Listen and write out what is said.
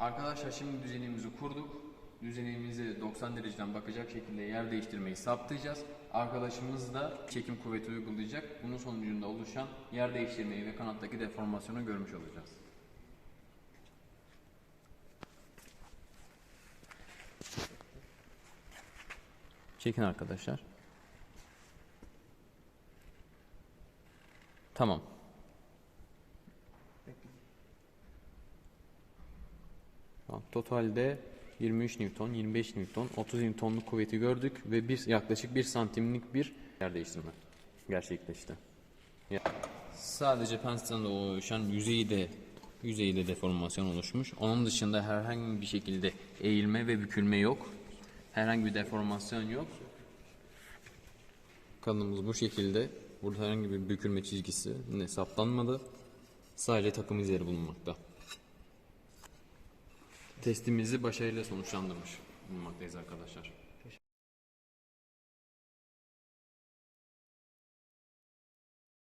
Arkadaşlar şimdi düzenimizi kurduk. Düzenimizi 90 dereceden bakacak şekilde yer değiştirmeyi saptayacağız. Arkadaşımız da çekim kuvveti uygulayacak. Bunun sonucunda oluşan yer değiştirmeyi ve kanattaki deformasyonu görmüş olacağız. Çekin arkadaşlar. Tamam. Tamam, Totalde 23 Newton, 25 Newton, 30 Newtonluk kuvveti gördük ve bir yaklaşık 1 santimlik bir yer değiştirme gerçekleşti. Ya- Sadece pensilden oluşan yüzeyde yüzeyde deformasyon oluşmuş. Onun dışında herhangi bir şekilde eğilme ve bükülme yok. Herhangi bir deformasyon yok. Kanalımız bu şekilde. Burada herhangi bir bükülme çizgisi ne saptanmadı. Sadece takım izleri bulunmakta. Testimizi başarıyla sonuçlandırmış bulunmaktayız arkadaşlar.